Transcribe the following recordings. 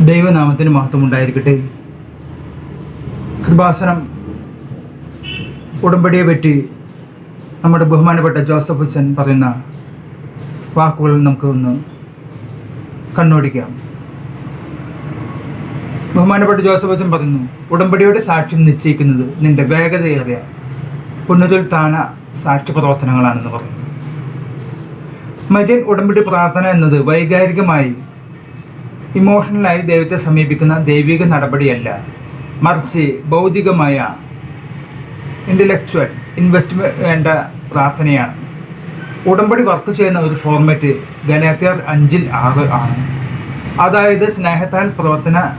ദൈവനാമത്തിന് മഹത്വം ഉണ്ടായിരിക്കട്ടെ കൃപാസനം ഉടമ്പടിയെ പറ്റി നമ്മുടെ ബഹുമാനപ്പെട്ട ജോസഫ് ഹുസൻ പറയുന്ന വാക്കുകൾ നമുക്ക് ഒന്ന് കണ്ണോടിക്കാം. ബഹുമാനപ്പെട്ട ജോസഫ് ഹുസൻ പറയുന്നു ഉടമ്പടിയുടെ സാക്ഷ്യം നിശ്ചയിക്കുന്നത് നിന്റെ വേഗതയേറിയ പുനരുത്ഥാന സാക്ഷ്യ പ്രവർത്തനങ്ങളാണെന്ന് പറയുന്നു. മജൻ ഉടമ്പടി പ്രാർത്ഥന എന്നത് വൈകാരികമായി ഇമോഷണലായി ദൈവത്തെ സമീപിക്കുന്ന ദൈവിക നടപടിയല്ല. മറിച്ച് ഭൗതികമായ ഇന്റലക്ച്വൽ ഇൻവെസ്റ്റ്മെന്റ് വേണ്ട പ്രാർത്ഥനയാണ്. ഉടമ്പടി വർക്ക് ചെയ്യുന്ന ഒരു ഫോർമാറ്റ് ഗലാത്തിയർ അഞ്ചിൽ ആറ് ആണ്. അതായത് സ്നേഹത്താൽ പ്രവർത്തന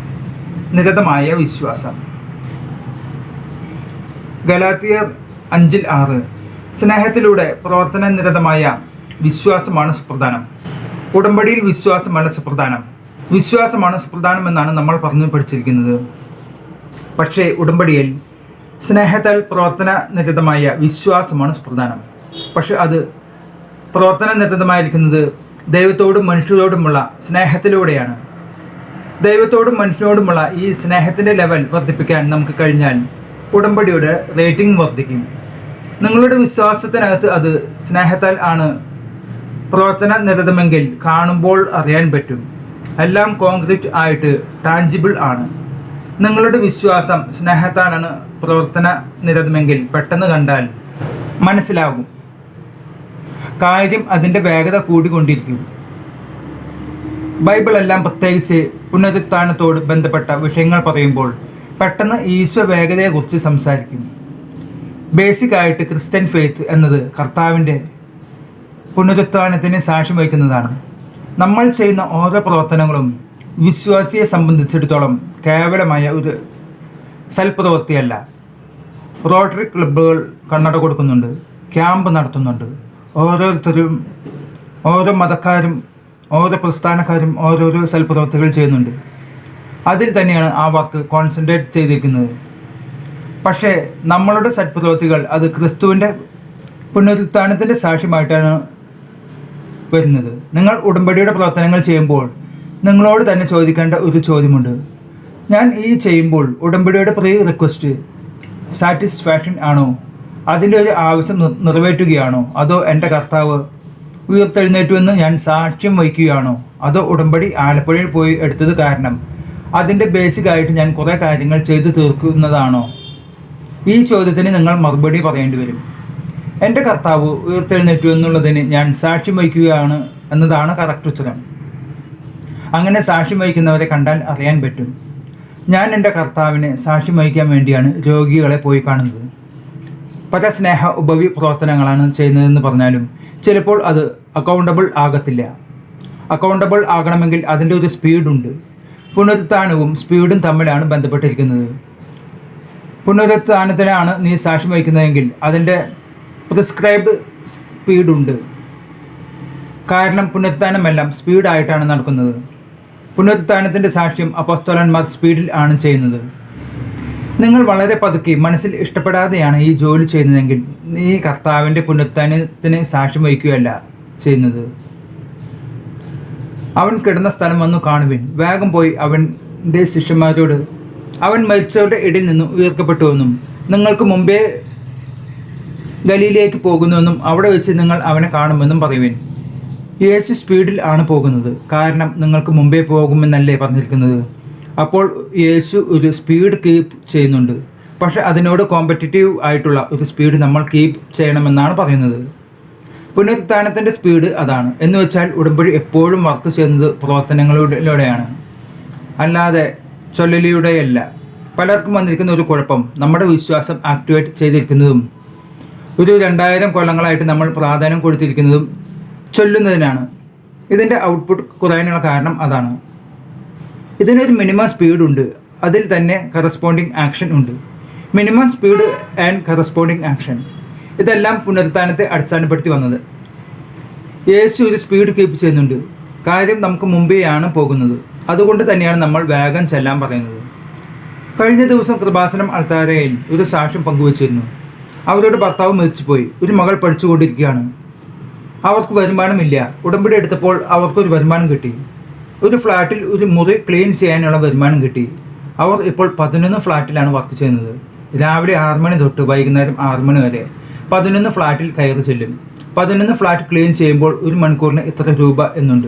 നിരതമായ വിശ്വാസം. ഗലാത്തിയർ അഞ്ചിൽ ആറ്. സ്നേഹത്തിലൂടെ പ്രവർത്തന നിരതമായ വിശ്വാസമാണ് സുപ്രധാനം. ഉടമ്പടിയിൽ വിശ്വാസമാണ് സുപ്രധാനം. വിശ്വാസമാണ് സുപ്രധാനമെന്നാണ് നമ്മൾ പറഞ്ഞു പഠിച്ചിരിക്കുന്നത്. പക്ഷേ ഉടമ്പടിയിൽ സ്നേഹത്താൽ പ്രവർത്തന നിരതമായ വിശ്വാസമാണ് സുപ്രധാനം. പക്ഷെ അത് പ്രവർത്തന നിരതമായിരിക്കുന്നത് ദൈവത്തോടും മനുഷ്യരോടുമുള്ള സ്നേഹത്തിലൂടെയാണ്. ദൈവത്തോടും മനുഷ്യനോടുമുള്ള ഈ സ്നേഹത്തിന്റെ ലെവൽ വർദ്ധിപ്പിക്കാൻ നമുക്ക് കഴിഞ്ഞാൽ ഉടമ്പടിയുടെ റേറ്റിംഗ് വർദ്ധിക്കും. നിങ്ങളുടെ വിശ്വാസത്തിനകത്ത് അത് സ്നേഹത്താൽ ആണ് പ്രവർത്തന നിരതമെങ്കിൽ കാണുമ്പോൾ അറിയാൻ പറ്റും. എല്ലാം കോൺക്രീറ്റ് ആയിട്ട് ടാഞ്ചിബിൾ ആണ്. നിങ്ങളുടെ വിശ്വാസം സ്നേഹത്താലാണ് പ്രവർത്തന നിരതമെങ്കിൽ പെട്ടെന്ന് കണ്ടാൽ മനസ്സിലാകും. കാര്യം അതിന്റെ വേഗത കൂടിക്കൊണ്ടിരിക്കും. ബൈബിൾ എല്ലാം പ്രത്യേകിച്ച് പുനരുത്ഥാനത്തോട് ബന്ധപ്പെട്ട വിഷയങ്ങൾ പറയുമ്പോൾ പെട്ടെന്ന് ഈശോ വേഗതയെക്കുറിച്ച് സംസാരിക്കും ബേസിക് ആയിട്ട് ക്രിസ്ത്യൻ ഫെയ്ത്ത് എന്നത് കർത്താവിന്റെ പുനരുത്ഥാനത്തിന് സാക്ഷ്യം വഹിക്കുന്നതാണ്. നമ്മൾ ചെയ്യുന്ന ഓരോ പ്രവർത്തനങ്ങളും വിശ്വാസിയെ സംബന്ധിച്ചിടത്തോളം കേവലമായ ഒരു സൽപ്രവൃത്തിയല്ല. റോട്ടറി ക്ലബ്ബുകൾ കണ്ണട കൊടുക്കുന്നുണ്ട് ക്യാമ്പ് നടത്തുന്നുണ്ട്. ഓരോരുത്തരും ഓരോ മതക്കാരും ഓരോ പ്രസ്ഥാനക്കാരും ഓരോരോ സൽപ്രവൃത്തികൾ ചെയ്യുന്നുണ്ട്. അതിൽ തന്നെയാണ് ആ വർക്ക് കോൺസെൻട്രേറ്റ് ചെയ്തിരിക്കുന്നത്. പക്ഷേ നമ്മളുടെ സൽപ്രവൃത്തികൾ അത് ക്രിസ്തുവിന്റെ പുനരുത്ഥാനത്തിന്റെ സാക്ഷ്യമായിട്ടാണ് വരുന്നത്. നിങ്ങൾ ഉടമ്പടിയുടെ പ്രവർത്തനങ്ങൾ ചെയ്യുമ്പോൾ നിങ്ങളോട് തന്നെ ചോദിക്കേണ്ട ഒരു ചോദ്യമുണ്ട്. ഞാൻ ഈ ചെയ്യുമ്പോൾ ഉടമ്പടിയുടെ പ്രീ റിക്വസ്റ്റ് സാറ്റിസ്ഫാക്ഷൻ ആണോ? അതിന്റെ ഒരു ആവശ്യം നിറവേറ്റുകയാണോ? അതോ എന്റെ കർത്താവ് ഉയർത്തെഴുന്നേറ്റുവെന്ന് ഞാൻ സാക്ഷ്യം വഹിക്കുകയാണോ? അതോ ഉടമ്പടി ആലപ്പുഴയിൽ പോയി എടുത്തത് കാരണം അതിന്റെ ബേസിക് ആയിട്ട് ഞാൻ കുറേ കാര്യങ്ങൾ ചെയ്തു തീർക്കുന്നതാണോ? ഈ ചോദ്യത്തിന് നിങ്ങൾ മറുപടി പറയേണ്ടി വരും. എന്റെ കർത്താവ് ഉയർത്തെഴുന്നേറ്റു എന്നുള്ളതിന് ഞാൻ സാക്ഷ്യം വഹിക്കുകയാണ് എന്നതാണ് കറക്റ്റ് ഉത്തരം. അങ്ങനെ സാക്ഷ്യം വഹിക്കുന്നവരെ കണ്ടാൽ അറിയാൻ പറ്റും. ഞാൻ എന്റെ കർത്താവിനെ സാക്ഷ്യം വഹിക്കാൻ വേണ്ടിയാണ് രോഗികളെ പോയി കാണുന്നത്. പല സ്നേഹ ഉപവി പ്രവർത്തനങ്ങളാണ് ചെയ്യുന്നതെന്ന് പറഞ്ഞാലും ചിലപ്പോൾ അത് അക്കൗണ്ടബിൾ ആകത്തില്ല. അക്കൗണ്ടബിൾ ആകണമെങ്കിൽ അതിന്റെ ഒരു സ്പീഡുണ്ട് പുനരുത്ഥാനവും സ്പീഡും തമ്മിലാണ് ബന്ധപ്പെട്ടിരിക്കുന്നത്. പുനരുത്ഥാനത്തിനാണ് നീ സാക്ഷ്യം വഹിക്കുന്നതെങ്കിൽ അതിന്റെ പ്രിസ്ക്രൈബ് സ്പീഡുണ്ട് കാരണം പുനരുത്ഥാനമെല്ലാം സ്പീഡായിട്ടാണ് നടക്കുന്നത്. പുനരുത്ഥാനത്തിന്റെ സാക്ഷ്യം അപ്പോസ്തോലന്മാർ സ്പീഡിൽ ആണ് ചെയ്യുന്നത്. നിങ്ങൾ വളരെ പതുക്കെ മനസ്സിൽ ഇഷ്ടപ്പെടാതെയാണ് ഈ ജോലി ചെയ്യുന്നതെങ്കിൽ നീ കർത്താവിന്റെ പുനരുത്ഥാനത്തിന് സാക്ഷ്യം വഹിക്കുകയല്ല ചെയ്യുന്നത്. അവൻ കിടന്ന സ്ഥലം വന്നു കാണുവിൻ. വേഗം പോയി അവന്റെ ശിഷ്യന്മാരോട് അവൻ മരിച്ചവരുടെ ഇടയിൽ നിന്ന് ഉയർക്കപ്പെട്ടുവെന്നും നിങ്ങൾക്ക് മുമ്പേ ഗലിയിലേക്ക് പോകുന്നുവെന്നും അവിടെ വെച്ച് നിങ്ങൾ അവനെ കാണുമെന്നും പറയുവിൻ. യേശു സ്പീഡിൽ ആണ് പോകുന്നത്. കാരണം നിങ്ങൾക്ക് മുമ്പേ പോകുമെന്നല്ലേ പറഞ്ഞിരിക്കുന്നത്. അപ്പോൾ യേശു ഒരു സ്പീഡ് കീപ്പ് ചെയ്യുന്നുണ്ട്. പക്ഷെ അതിനോട് കോമ്പറ്റിറ്റീവ് ആയിട്ടുള്ള ഒരു സ്പീഡ് നമ്മൾ കീപ്പ് ചെയ്യണമെന്നാണ് പറയുന്നത്. പുനരുത്ഥാനത്തിന്റെ സ്പീഡ് അതാണ്. എന്ന് വെച്ചാൽ ഉടമ്പടി എപ്പോഴും വർക്ക് ചെയ്യുന്നത് പ്രവർത്തനങ്ങളിലൂടെയാണ്. അല്ലാതെ ചൊല്ലലിയുടെയല്ല പലർക്കും വന്നിരിക്കുന്ന ഒരു കുഴപ്പം. നമ്മുടെ വിശ്വാസം ആക്ടിവേറ്റ് ചെയ്തിരിക്കുന്നതും ഒരു രണ്ടായിരം കൊല്ലങ്ങളായിട്ട് നമ്മൾ പ്രാധാന്യം കൊടുത്തിരിക്കുന്നതും ചൊല്ലുന്നതിനാണ്. ഇതിന്റെ ഔട്ട്പുട്ട് കുറയാനുള്ള കാരണം അതാണ്. ഇതിനൊരു മിനിമം സ്പീഡ് ഉണ്ട്. അതിൽ തന്നെ കറസ്പോണ്ടിങ് ആക്ഷൻ ഉണ്ട്. Minimum speed and corresponding action ഇതെല്ലാം പുനരുത്ഥാനത്തെ അടിസ്ഥാനപ്പെടുത്തി വന്നത്. യേശു ഒരു സ്പീഡ് കീപ്പ് ചെയ്യുന്നുണ്ട്. കാര്യം നമുക്ക് മുമ്പേയാണ് പോകുന്നത്. അതുകൊണ്ട് തന്നെയാണ് നമ്മൾ വേഗം ചെല്ലാൻ പറയുന്നത്. കഴിഞ്ഞ ദിവസം കൃപാസനം അൾത്താരയിൽ ഒരു സാക്ഷ്യം പങ്കുവച്ചിരുന്നു. അവരുടെ ഭർത്താവ് മരിച്ചുപോയി. ഒരു മകൾ പഠിച്ചുകൊണ്ടിരിക്കുകയാണ്. അവർക്ക് വരുമാനമില്ല. ഉടമ്പടി എടുത്തപ്പോൾ അവർക്കൊരു വരുമാനം കിട്ടി. ഒരു ഫ്ലാറ്റിൽ ഒരു മുറി ക്ലീൻ ചെയ്യാനുള്ള വരുമാനം കിട്ടി. അവർ ഇപ്പോൾ പതിനൊന്ന് ഫ്ലാറ്റിലാണ് വർക്ക് ചെയ്യുന്നത്. രാവിലെ ആറ് മണി തൊട്ട് വൈകുന്നേരം ആറ് മണി വരെ പതിനൊന്ന് ഫ്ലാറ്റിൽ കയറി ചെല്ലും. പതിനൊന്ന് ഫ്ലാറ്റ് ക്ലീൻ ചെയ്യുമ്പോൾ ഒരു മണിക്കൂറിന് ഇത്ര രൂപ എന്നുണ്ട്.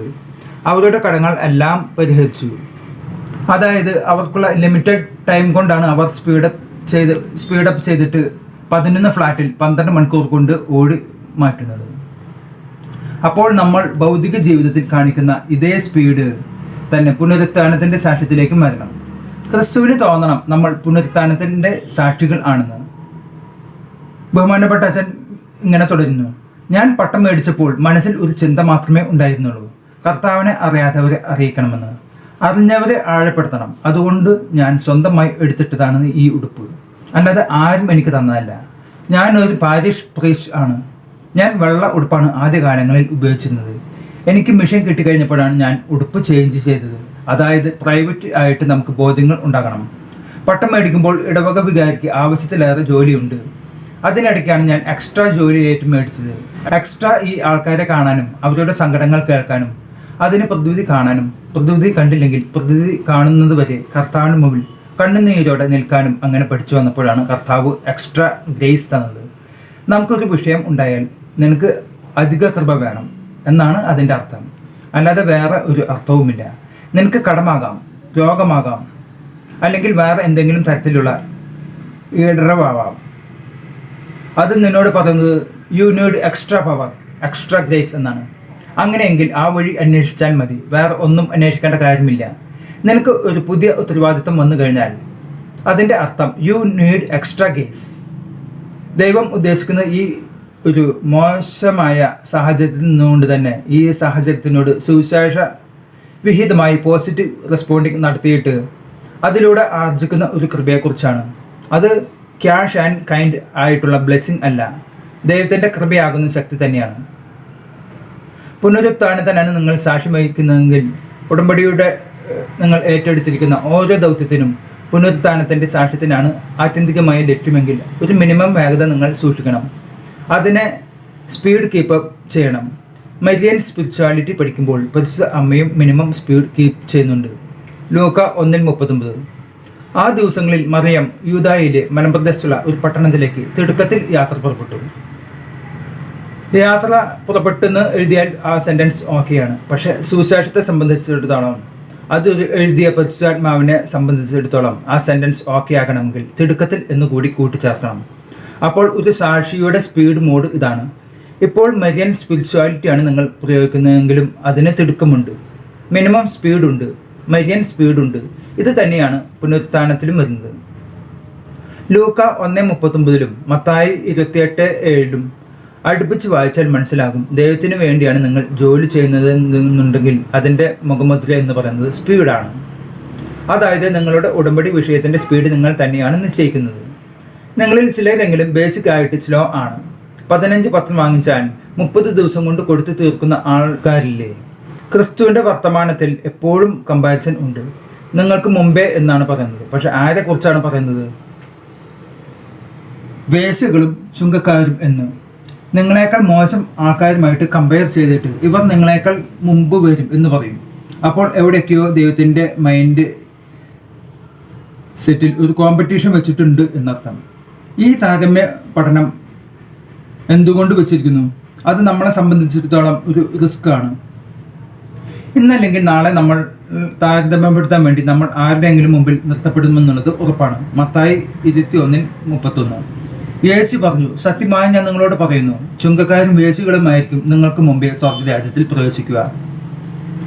അവരുടെ കടങ്ങൾ എല്ലാം പരിഹരിച്ചു. അതായത് അവർക്കുള്ള ലിമിറ്റഡ് ടൈം കൊണ്ടാണ് അവർ സ്പീഡപ്പ് ചെയ്ത് സ്പീഡപ്പ് ചെയ്തിട്ട് പതിനൊന്ന് ഫ്ലാറ്റിൽ പന്ത്രണ്ട് മണിക്കൂർ കൊണ്ട് ഓടി മാറ്റുന്നത്. അപ്പോൾ നമ്മൾ ഭൗതിക ജീവിതത്തിൽ കാണിക്കുന്ന ഇതേ സ്പീഡ് തന്നെ പുനരുത്ഥാനത്തിന്റെ സാക്ഷ്യത്തിലേക്ക് വരണം ക്രിസ്തുവിന് തോന്നണം നമ്മൾ പുനരുത്ഥാനത്തിന്റെ സാക്ഷികൾ ആണെന്ന്. ബഹുമാനപ്പെട്ട അച്ഛൻ ഇങ്ങനെ തുടരുന്നു. ഞാൻ പട്ടം മേടിച്ചപ്പോൾ മനസ്സിൽ ഒരു ചിന്ത മാത്രമേ ഉണ്ടായിരുന്നുള്ളൂ. കർത്താവിനെ അറിയാത്തവരെ അറിയിക്കണമെന്ന്. അറിഞ്ഞവരെ ആഴപ്പെടുത്തണം. അതുകൊണ്ട് ഞാൻ സ്വന്തമായി എടുത്തിട്ടതാണ് ഈ ഉടുപ്പ്. അല്ലാതെ ആരും എനിക്ക് തന്നതല്ല. ഞാൻ ഒരു പാരിഷ് പ്രീസ്റ്റ് ആണ്. ഞാൻ വെള്ള ഉടുപ്പാണ് ആദ്യകാലങ്ങളിൽ ഉപയോഗിച്ചിരുന്നത്. എനിക്ക് മെഷീൻ കിട്ടിക്കഴിഞ്ഞപ്പോഴാണ് ഞാൻ ഉടുപ്പ് ചേഞ്ച് ചെയ്തത്. അതായത് പ്രൈവറ്റ് ആയിട്ട് നമുക്ക് ബോധ്യങ്ങൾ ഉണ്ടാകണം. പട്ടം മേടിക്കുമ്പോൾ ഇടവക വികാരിക്ക് ആവശ്യത്തിലേറെ ജോലിയുണ്ട്. അതിനിടയ്ക്കാണ് ഞാൻ എക്സ്ട്രാ ജോലിയായിട്ട് മേടിച്ചത്. എക്സ്ട്രാ ഈ ആൾക്കാരെ കാണാനും അവരുടെ സങ്കടങ്ങൾ കേൾക്കാനും അതിന് പ്രതിവിധി കാണാനും പ്രതിവിധി കണ്ടില്ലെങ്കിൽ പ്രതിവിധി കാണുന്നത് വരെ കർത്താവിന് മുമ്പിൽ കണ്ണുനീരോടെ നിൽക്കാനും അങ്ങനെ പഠിച്ചു വന്നപ്പോഴാണ് കർത്താവ് എക്സ്ട്രാ ഗ്രേസ് തന്നത്. നമുക്കൊരു വിഷയം ഉണ്ടായാൽ നിനക്ക് അധിക കൃപ വേണം എന്നാണ് അതിന്റെ അർത്ഥം. അല്ലാതെ വേറെ ഒരു അർത്ഥവുമില്ല. നിനക്ക് കടമാകാം രോഗമാകാം അല്ലെങ്കിൽ വേറെ എന്തെങ്കിലും തരത്തിലുള്ള ഇടറവാവാം. അത് നിന്നോട് പറയുന്നത് you need extra power extra grace എന്നാണ്. അങ്ങനെയെങ്കിൽ ആ വഴി അന്വേഷിച്ചാൽ മതി. വേറെ ഒന്നും അന്വേഷിക്കേണ്ട കാര്യമില്ല. നിനക്ക് ഒരു പുതിയ ഉത്തരവാദിത്തം വന്നു കഴിഞ്ഞാൽ അതിന്റെ അർത്ഥം യു നീഡ് എക്സ്ട്രാ ഗേസ് ദൈവം ഉദ്ദേശിക്കുന്ന ഈ ഒരു മോശമായ സാഹചര്യത്തിൽ നിന്നുകൊണ്ട് തന്നെ ഈ സാഹചര്യത്തിനോട് സുവിശേഷ വിഹിതമായി പോസിറ്റീവ് റെസ്പോണ്ടിങ് നടത്തിയിട്ട് അതിലൂടെ ആർജിക്കുന്ന ഒരു കൃപയെക്കുറിച്ചാണ്. അത് ക്യാഷ് ആൻഡ് കൈൻഡ് ആയിട്ടുള്ള ബ്ലെസ്സിങ് അല്ല. ദൈവത്തിന്റെ കൃപയാകുന്ന ശക്തി തന്നെയാണ്. പുനരുത്ഥാനത്തിനാണ് നിങ്ങൾ സാക്ഷ്യം വഹിക്കുന്നതെങ്കിൽ ഉടമ്പടിയുടെ നിങ്ങൾ ഏറ്റെടുത്തിരിക്കുന്ന ഓരോ ദൗത്യത്തിനും പുനരുത്ഥാനത്തിന്റെ സാക്ഷ്യത്തിനാണ് ആത്യന്തികമായ ലക്ഷ്യമെങ്കിൽ ഒരു മിനിമം വേഗത നിങ്ങൾ സൂക്ഷിക്കണം. അതിനെ സ്പീഡ് കീപ്പ് ചെയ്യണം. മരിയൻ സ്പിരിച്വാലിറ്റി പഠിക്കുമ്പോൾ പരിശുദ്ധ അമ്മയും മിനിമം സ്പീഡ് കീപ്പ് ചെയ്യുന്നുണ്ട്. ലൂക്ക ഒന്നിൽ മുപ്പത്തൊമ്പത്. ആ ദിവസങ്ങളിൽ മറിയം യൂതായിലെ മലമ്പ്രദേശത്തുള്ള ഒരു പട്ടണത്തിലേക്ക് തിടുക്കത്തിൽ യാത്ര പുറപ്പെട്ടു. യാത്ര പുറപ്പെട്ടെന്ന് എഴുതിയാൽ ആ സെന്റൻസ് ഓക്കെയാണ് പക്ഷേ സുവിശേഷത്തെ സംബന്ധിച്ചിടത്തോളം അത് എഴുതിയ പരിശുദ്ധാത്മാവിനെ സംബന്ധിച്ചിടത്തോളം ആ സെന്റൻസ് ഓക്കെ ആകണമെങ്കിൽ തിടുക്കത്തിൽ എന്ന് കൂടി കൂട്ടിച്ചേർക്കണം. അപ്പോൾ ഒരു സാക്ഷിയുടെ സ്പീഡ് മോഡ് ഇതാണ്. ഇപ്പോൾ മരിയൻ സ്പിരിച്വാലിറ്റിയാണ് നിങ്ങൾ പ്രയോഗിക്കുന്നതെങ്കിലും അതിന് തിടുക്കമുണ്ട്. മിനിമം സ്പീഡുണ്ട് മരിയൻ സ്പീഡുണ്ട് ഇത് തന്നെയാണ് പുനരുത്ഥാനത്തിലും വരുന്നത്. ലൂക്ക ഒന്ന് മുപ്പത്തൊമ്പതിലും മത്തായി ഇരുപത്തിയെട്ട് ഏഴിലും അടുപ്പിച്ച് വായിച്ചാൽ മനസ്സിലാകും. ദൈവത്തിന് വേണ്ടിയാണ് നിങ്ങൾ ജോലി ചെയ്യുന്നത് എന്നുണ്ടെങ്കിൽ അതിന്റെ മുഖമുദ്ര എന്ന് പറയുന്നത് സ്പീഡാണ്. അതായത് നിങ്ങളുടെ ഉടമ്പടി വിഷയത്തിന്റെ സ്പീഡ് നിങ്ങൾ തന്നെയാണ് നിശ്ചയിക്കുന്നത്. നിങ്ങളിൽ ചിലരെങ്കിലും ബേസിക് ആയിട്ട് സ്ലോ ആണ്. പതിനഞ്ച് പത്രം വാങ്ങിച്ചാൽ മുപ്പത് ദിവസം കൊണ്ട് കൊടുത്തു തീർക്കുന്ന ആൾക്കാരില്ലേ? ക്രിസ്തുവിന്റെ വർത്തമാനത്തിൽ എപ്പോഴും കമ്പാരിസൺ ഉണ്ട്. നിങ്ങൾക്ക് മുമ്പേ എന്നാണ് പറയുന്നത്. പക്ഷെ ആരെക്കുറിച്ചാണ് പറയുന്നത്? വേസുകളും ചുങ്കക്കാരും എന്ന്. നിങ്ങളെക്കാൾ മോശം ആൾക്കാരുമായിട്ട് കമ്പയർ ചെയ്തിട്ട് ഇവർ നിങ്ങളെക്കാൾ മുമ്പ് വരും എന്ന് പറയും. അപ്പോൾ എവിടെയൊക്കെയോ ദൈവത്തിന്റെ മൈൻഡ് സെറ്റിൽ ഒരു കോമ്പറ്റീഷൻ വെച്ചിട്ടുണ്ട് എന്നർത്ഥം. ഈ താരതമ്യ പഠനം എന്തുകൊണ്ട് വെച്ചിരിക്കുന്നു? അത് നമ്മളെ സംബന്ധിച്ചിടത്തോളം ഒരു റിസ്ക് ആണ്. ഇന്നല്ലെങ്കിൽ നാളെ നമ്മൾ താരതമ്യപ്പെടുത്താൻ വേണ്ടി നമ്മൾ ആരുടെയെങ്കിലും മുമ്പിൽ നിർത്തപ്പെടുമെന്നുള്ളത് ഉറപ്പാണ്. മത്തായി ഇരുപത്തി ഒന്നിൽ മുപ്പത്തൊന്ന്. യേശു പറഞ്ഞു സത്യമായി ഞാൻ നിങ്ങളോട് പറയുന്നു ചുങ്കക്കാരും വേശികളുമായിരിക്കും നിങ്ങൾക്ക് മുമ്പേ സ്വർഗരാജ്യത്തിൽ പ്രവേശിക്കുക.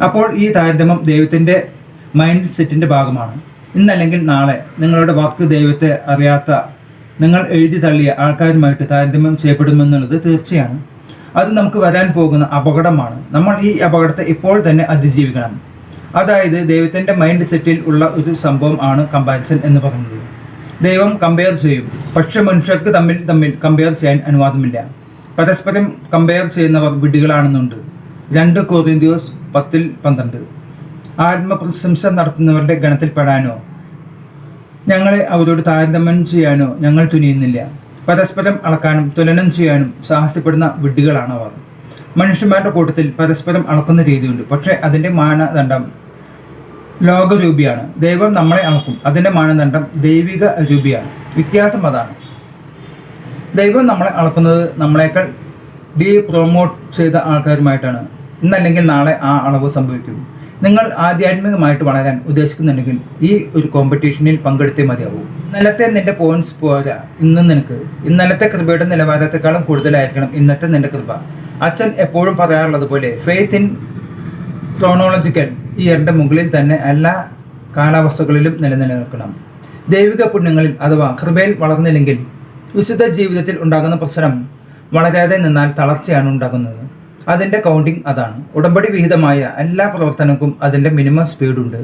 അപ്പോൾ ഈ താരതമ്യം ദൈവത്തിന്റെ മൈൻഡ് സെറ്റിന്റെ ഭാഗമാണ്. ഇന്നല്ലെങ്കിൽ നാളെ നിങ്ങളുടെ വർക്ക് ദൈവത്തെ അറിയാത്ത നിങ്ങൾ എഴുതി തള്ളിയ ആൾക്കാരുമായിട്ട് താരതമ്യം ചെയ്യപ്പെടുമെന്നുള്ളത് തീർച്ചയാണ്. അത് നമുക്ക് വരാൻ പോകുന്ന അപകടമാണ്. നമ്മൾ ഈ അപകടത്തെ ഇപ്പോൾ തന്നെ അതിജീവിക്കണം. അതായത് ദൈവത്തിന്റെ മൈൻഡ് സെറ്റിൽ ഉള്ള ഒരു സംഭവം ആണ് കമ്പാരിസൺ എന്ന് പറയുന്നത്. ദൈവം കമ്പയർ ചെയ്യും. പക്ഷെ മനുഷ്യർക്ക് തമ്മിൽ തമ്മിൽ കമ്പയർ ചെയ്യാൻ അനുവാദമില്ല. പരസ്പരം കമ്പയർ ചെയ്യുന്നവർ വിഡ്ഢികളാണെന്നുണ്ട്. രണ്ട് കൊറിന്തിയോസ് പത്തിൽ പന്ത്രണ്ട്. ആത്മപ്രശംസ നടത്തുന്നവരുടെ ഗണത്തിൽപ്പെടാനോ ഞങ്ങളെ അവരോട് താരതമ്യം ചെയ്യാനോ ഞങ്ങൾ തുനിയുന്നില്ല. പരസ്പരം അളക്കാനും തുലനം ചെയ്യാനും സാഹസ്യപ്പെടുന്ന വിഡ്ഢികളാണ് അവർ മനുഷ്യന്മാരുടെ കൂട്ടത്തിൽ പരസ്പരം അളക്കുന്ന രീതിയുണ്ട്. പക്ഷേ അതിന്റെ മാനദണ്ഡം ലോകരൂപിയാണ്. ദൈവം നമ്മളെ അളക്കും അതിന്റെ മാനദണ്ഡം ദൈവിക രൂപിയാണ്. വ്യത്യാസം അതാണ്. ദൈവം നമ്മളെ അളക്കുന്നത് നമ്മളെക്കാൾ ഡീ പ്രൊമോട്ട് ചെയ്ത ആൾക്കാരുമായിട്ടാണ്. ഇന്നല്ലെങ്കിൽ നാളെ ആ അളവ് സംഭവിക്കും. നിങ്ങൾ ആധ്യാത്മികമായിട്ട് വളരാൻ ഉദ്ദേശിക്കുന്നുണ്ടെങ്കിൽ ഈ ഒരു കോമ്പറ്റീഷനിൽ പങ്കെടുത്തേ മതിയാവൂ. ഇന്നലത്തെ നിന്റെ പോയിന്റ്സ് പോരാ. ഇന്ന് നിനക്ക്. ഇന്നലത്തെ കൃപയുടെ നിലവാരത്തെക്കാളും കൂടുതലായിരിക്കണം ഇന്നത്തെ നിന്റെ കൃപ. അച്ഛൻ എപ്പോഴും പറയാറുള്ളത് പോലെ ഫെയ്ത്ത് ഇൻ ക്രോണോളജിക്കൽ ഇയറിന്റെ മുകളിൽ തന്നെ എല്ലാ കാലാവസ്ഥകളിലും നിലനിൽക്കണം. ദൈവിക പുണ്യങ്ങളിൽ അഥവാ കൃപയിൽ വളർന്നില്ലെങ്കിൽ വിശുദ്ധ ജീവിതത്തിൽ ഉണ്ടാകുന്ന പ്രശ്നം വളരാതെ നിന്നാൽ തളർച്ചയാണ് ഉണ്ടാകുന്നത്. അതിന്റെ കൗണ്ടിങ് അതാണ്. ഉടമ്പടി വിഹിതമായ എല്ലാ പ്രവർത്തനങ്ങൾക്കും അതിന്റെ മിനിമം സ്പീഡുണ്ട്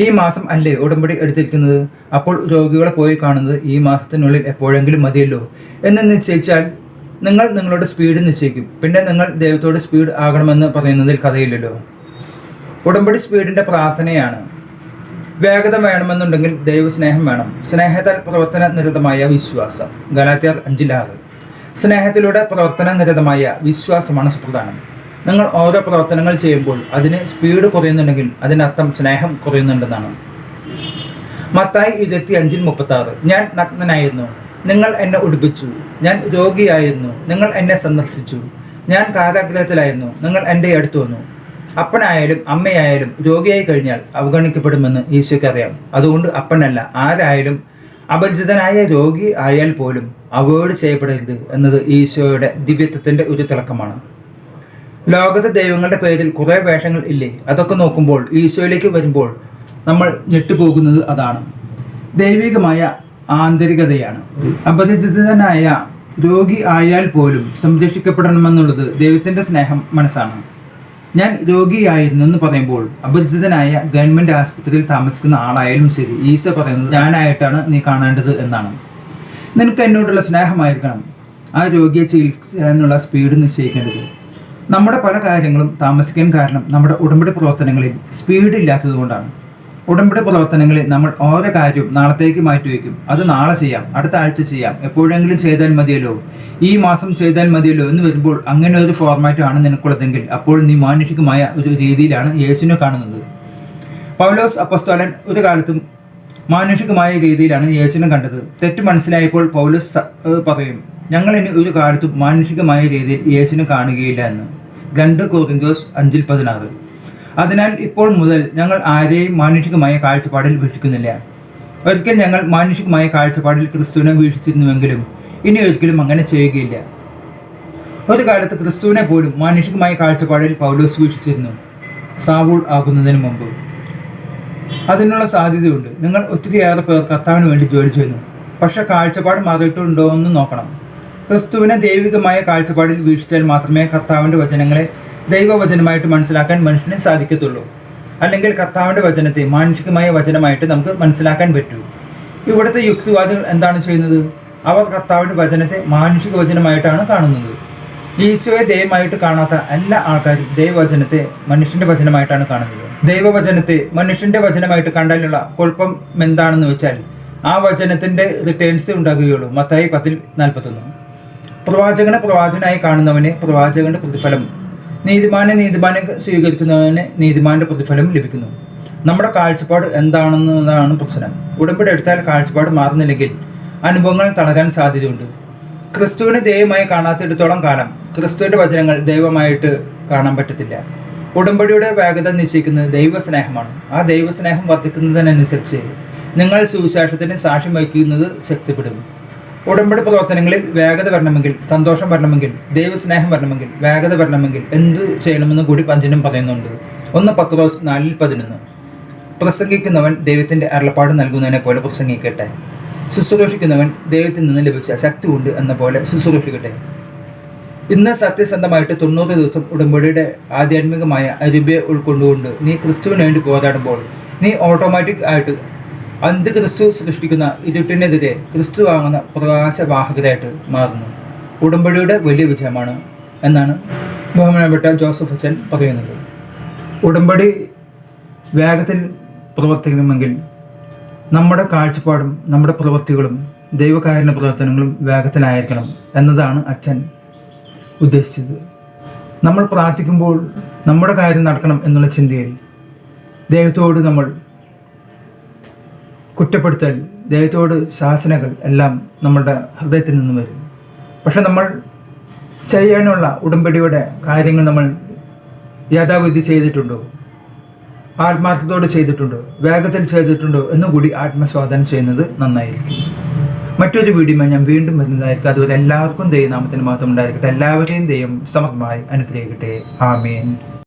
ഈ മാസം അല്ലേ ഉടമ്പടി എടുത്തിരിക്കുന്നത്? അപ്പോൾ രോഗികളെ പോയി കാണുന്നത് ഈ മാസത്തിനുള്ളിൽ എപ്പോഴെങ്കിലും മതിയല്ലോ എന്ന് നിശ്ചയിച്ചാൽ നിങ്ങൾ നിങ്ങളുടെ സ്പീഡ് നിശ്ചയിക്കും. പിന്നെ നിങ്ങൾ ദൈവത്തോട് സ്പീഡ് ആകണമെന്ന് പറയുന്നതിൽ കഥയില്ലല്ലോ. ഉടമ്പടി സ്പീഡിന്റെ പ്രാർത്ഥനയാണ്. വേഗത വേണമെന്നുണ്ടെങ്കിൽ ദൈവസ്നേഹം വേണം. സ്നേഹത്താൽ പ്രവർത്തന നിരതമായ വിശ്വാസം. ഗലാത്യർ അഞ്ചിലാറ് സ്നേഹത്തിലൂടെ പ്രവർത്തന നിരതമായ വിശ്വാസമാണ് സുപ്രധാനം. നിങ്ങൾ ഓരോ പ്രവർത്തനങ്ങൾ ചെയ്യുമ്പോൾ അതിന് സ്പീഡ് കുറയുന്നുണ്ടെങ്കിൽ അതിനർത്ഥം സ്നേഹം കുറയുന്നുണ്ടെന്നാണ്. മത്തായി ഇരുപത്തി അഞ്ചിൽ മുപ്പത്തി ആറ് ഞാൻ നഗ്നനായിരുന്നു. നിങ്ങൾ എന്നെ ഉടുപ്പിച്ചു. ഞാൻ രോഗിയായിരുന്നു. നിങ്ങൾ എന്നെ സന്ദർശിച്ചു. ഞാൻ കാരാഗ്രഹത്തിലായിരുന്നു. നിങ്ങൾ എന്റെ അടുത്ത് വന്നു. അപ്പനായാലും അമ്മയായാലും രോഗിയായി കഴിഞ്ഞാൽ അവഗണിക്കപ്പെടുമെന്ന് ഈശോയ്ക്ക് അറിയാം അതുകൊണ്ട് അപ്പനല്ല ആരായാലും അപരിചിതനായ രോഗി ആയാൽ പോലും അവോയ്ഡ് ചെയ്യപ്പെടരുത് എന്നത് ഈശോയുടെ ദിവ്യത്വത്തിന്റെ ഒരു തിളക്കമാണ്. ലോകത്തെ ദൈവങ്ങളുടെ പേരിൽ കുറേ വേഷങ്ങൾ ഇല്ലേ? അതൊക്കെ നോക്കുമ്പോൾ ഈശോയിലേക്ക് വരുമ്പോൾ നമ്മൾ ഞെട്ടുപോകുന്നത് അതാണ്. ദൈവികമായ ആന്തരികതയാണ്. അപരിചിതനായ രോഗി ആയാൽ പോലും സംരക്ഷിക്കപ്പെടണമെന്നുള്ളത് ദൈവത്തിന്റെ സ്നേഹം മനസ്സാണ്. ഞാൻ രോഗിയായിരുന്നു എന്ന് പറയുമ്പോൾ അപരിചിതനായ ഗവൺമെന്റ് ആശുപത്രിയിൽ താമസിക്കുന്ന ആളായാലും ശരി ഈശോ പറയുന്നത് ഞാനായിട്ടാണ് നീ കാണേണ്ടത് എന്നാണ്. നിനക്ക് എന്നോടുള്ള സ്നേഹമായിരിക്കണം ആ രോഗിയെ ചികിത്സിക്കാനുള്ള സ്പീഡ് നിശ്ചയിക്കേണ്ടത്. നമ്മുടെ പല കാര്യങ്ങളും താമസിക്കാൻ കാരണം നമ്മുടെ ഉടമ്പടി പ്രവർത്തനങ്ങളിൽ സ്പീഡ് ഇല്ലാത്തത് കൊണ്ടാണ്. ഉടമ്പടി പ്രവർത്തനങ്ങളിൽ നമ്മൾ ഓരോ കാര്യവും നാളത്തേക്ക് മാറ്റിവെക്കും അത് നാളെ ചെയ്യാം. അടുത്ത ആഴ്ച ചെയ്യാം. എപ്പോഴെങ്കിലും ചെയ്താൽ മതിയല്ലോ. ഈ മാസം ചെയ്താൽ മതിയല്ലോ എന്ന് വരുമ്പോൾ അങ്ങനെ ഒരു ഫോർമാറ്റ് ആണ് നിനക്കുള്ളതെങ്കിൽ അപ്പോൾ നീ മാനുഷികമായ ഒരു രീതിയിലാണ് യേശുവിനെ കാണുന്നത്. പൗലോസ് അപ്പസ്തോലൻ ഒരു കാലത്തും മാനുഷികമായ രീതിയിലാണ് യേശുവിനെ കണ്ടത്. തെറ്റ് മനസ്സിലായപ്പോൾ പൗലോസ് പറയും ഞങ്ങൾ ഇനി ഒരു കാലത്തും മാനുഷികമായ രീതിയിൽ യേശുവിനെ കാണുകയില്ല എന്ന്. രണ്ട് കോറിന്തോസ് അഞ്ചിൽ പതിനാറ്. അതിനാൽ ഇപ്പോൾ മുതൽ ഞങ്ങൾ ആരെയും മാനുഷികമായ കാഴ്ചപ്പാടിൽ വീക്ഷിക്കുന്നില്ല. ഒരിക്കൽ ഞങ്ങൾ മാനുഷികമായ കാഴ്ചപ്പാടിൽ ക്രിസ്തുവിനെ വീക്ഷിച്ചിരുന്നുവെങ്കിലും ഇനി ഒരിക്കലും അങ്ങനെ ചെയ്യുകയില്ല. ഒരു കാലത്ത് ക്രിസ്തുവിനെ പോലും മാനുഷികമായ കാഴ്ചപ്പാടിൽ പൗലോസ് വീക്ഷിച്ചിരുന്നു. സാവൂൾ ആകുന്നതിന് മുമ്പ്. അതിനുള്ള സാധ്യതയുണ്ട്. നിങ്ങൾ ഒത്തിരിയേറെ പേർ കർത്താവിന് വേണ്ടി ജോലി ചെയ്യുന്നു. പക്ഷെ കാഴ്ചപ്പാട് മാറിയിട്ടുണ്ടോ എന്ന് നോക്കണം. ക്രിസ്തുവിനെ ദൈവികമായ കാഴ്ചപ്പാടിൽ വീക്ഷിച്ചാൽ മാത്രമേ കർത്താവിന്റെ വചനങ്ങളെ ദൈവവചനമായിട്ട് മനസ്സിലാക്കാൻ മനുഷ്യന് സാധിക്കത്തുള്ളൂ. അല്ലെങ്കിൽ കർത്താവിന്റെ വചനത്തെ മാനുഷികമായ വചനമായിട്ട് നമുക്ക് മനസ്സിലാക്കാൻ പറ്റൂ. ഇവിടുത്തെ യുക്തിവാദികൾ എന്താണ് ചെയ്യുന്നത്? അവർ കർത്താവിന്റെ വചനത്തെ മാനുഷിക വചനമായിട്ടാണ് കാണുന്നത്. ഈശോയെ ദൈവമായിട്ട് കാണാത്ത എല്ലാ ആൾക്കാരും ദൈവവചനത്തെ മനുഷ്യന്റെ വചനമായിട്ടാണ് കാണുന്നത്. ദൈവവചനത്തെ മനുഷ്യന്റെ വചനമായിട്ട് കണ്ടാലുള്ള കുഴപ്പം എന്താണെന്ന് വെച്ചാൽ ആ വചനത്തിന്റെ റിട്ടേൺസ് ഉണ്ടാകുകയുള്ളൂ. മത്തായി പത്തിൽ നാൽപ്പത്തൊന്ന്. പ്രവാചകനെ പ്രവാചകനായി കാണുന്നവനെ പ്രവാചകന്റെ പ്രതിഫലം നീതിമാനെ നീതിമാനെ സ്വീകരിക്കുന്നവന് നീതിമാന്റെ പ്രതിഫലം ലഭിക്കുന്നു. നമ്മുടെ കാഴ്ചപ്പാട് എന്താണെന്നതാണ് പ്രശ്നം. ഉടമ്പടി എടുത്താൽ കാഴ്ചപ്പാട് മാറുന്നില്ലെങ്കിൽ അനുഭവങ്ങൾ തളരാൻ സാധ്യതയുണ്ട്. ക്രിസ്തുവിനെ ദൈവമായി കാണാത്തിടത്തോളം കാലം ക്രിസ്തുവിന്റെ വചനങ്ങൾ ദൈവമായിട്ട് കാണാൻ പറ്റത്തില്ല. ഉടമ്പടിയുടെ വേഗത നിശ്ചയിക്കുന്നത് ദൈവസ്നേഹമാണ്. ആ ദൈവസ്നേഹം വർദ്ധിക്കുന്നതിനനുസരിച്ച് നിങ്ങൾ സുവിശേഷത്തിന് സാക്ഷ്യം വഹിക്കുന്നത് ശക്തിപ്പെടും. ഉടമ്പടി പ്രവർത്തനങ്ങളിൽ വേഗത വരണമെങ്കിൽ സന്തോഷം വരണമെങ്കിൽ ദൈവസ്നേഹം വരണമെങ്കിൽ വേഗത വരണമെങ്കിൽ എന്ത് ചെയ്യണമെന്ന് കൂടി പഞ്ചനും പറയുന്നുണ്ട്. ഒന്ന് പത്ത് പത്രോസ് നാലിൽ പതിനൊന്ന്. പ്രസംഗിക്കുന്നവൻ ദൈവത്തിന്റെ അരുളപ്പാട് നൽകുന്നതിനെ പോലെ പ്രസംഗിക്കട്ടെ. ശുശ്രൂഷിക്കുന്നവൻ ദൈവത്തിൽ നിന്ന് ലഭിച്ച ശക്തി ഉണ്ട് എന്ന പോലെ ശുശ്രൂഷിക്കട്ടെ. ഇന്ന് സത്യസന്ധമായിട്ട് തൊണ്ണൂറ് ദിവസം ഉടമ്പടിയുടെ ആധ്യാത്മികമായ അരുബിയെ ഉൾക്കൊണ്ടുകൊണ്ട് നീ ക്രിസ്തുവിന് വേണ്ടി പോരാടുമ്പോൾ നീ ഓട്ടോമാറ്റിക് ആയിട്ട് അന്ത്യക്രിസ്തു സൃഷ്ടിക്കുന്ന ഇരുട്ടിനെതിരെ ക്രിസ്തു വാങ്ങുന്ന പ്രകാശവാഹകരായിട്ട് മാറുന്നു. ഉടമ്പടിയുടെ വലിയ വിജയമാണ് എന്നാണ് ബഹുമാനപ്പെട്ട ജോസഫ് അച്ഛൻ പറയുന്നത്. ഉടമ്പടി വേഗത്തിൽ പ്രവർത്തിക്കണമെങ്കിൽ നമ്മുടെ കാഴ്ചപ്പാടും നമ്മുടെ പ്രവൃത്തികളും ദൈവകാരുണ്യ പ്രവർത്തനങ്ങളും വേഗത്തിലായിരിക്കണം എന്നതാണ് അച്ഛൻ ഉദ്ദേശിച്ചത്. നമ്മൾ പ്രാർത്ഥിക്കുമ്പോൾ നമ്മുടെ കാര്യം നടക്കണം എന്നുള്ള ചിന്തയിൽ ദൈവത്തോട് നമ്മൾ കുറ്റപ്പെടുത്തൽ ദൈവത്തോട് ശാസനകൾ എല്ലാം നമ്മളുടെ ഹൃദയത്തിൽ നിന്ന് വരും. പക്ഷെ നമ്മൾ ചെയ്യാനുള്ള ഉടമ്പടിയുടെ കാര്യങ്ങൾ നമ്മൾ യഥാവിധി ചെയ്തിട്ടുണ്ടോ? ആത്മാർത്ഥത്തോട് ചെയ്തിട്ടുണ്ടോ? വേഗത്തിൽ ചെയ്തിട്ടുണ്ടോ? എന്നും കൂടി ആത്മസ്വാധനം ചെയ്യുന്നത് നന്നായിരിക്കും. മറ്റൊരു വീഡിയോ ഞാൻ വീണ്ടും വരുന്നതായിരിക്കും. അതുപോലെ എല്ലാവർക്കും ദൈവനാമത്തിന് മാത്രം ഉണ്ടായിരിക്കട്ടെ. എല്ലാവരെയും ദൈവം സമർത്ഥമായി അനുഗ്രഹിക്കട്ടെ. ആമേൻ.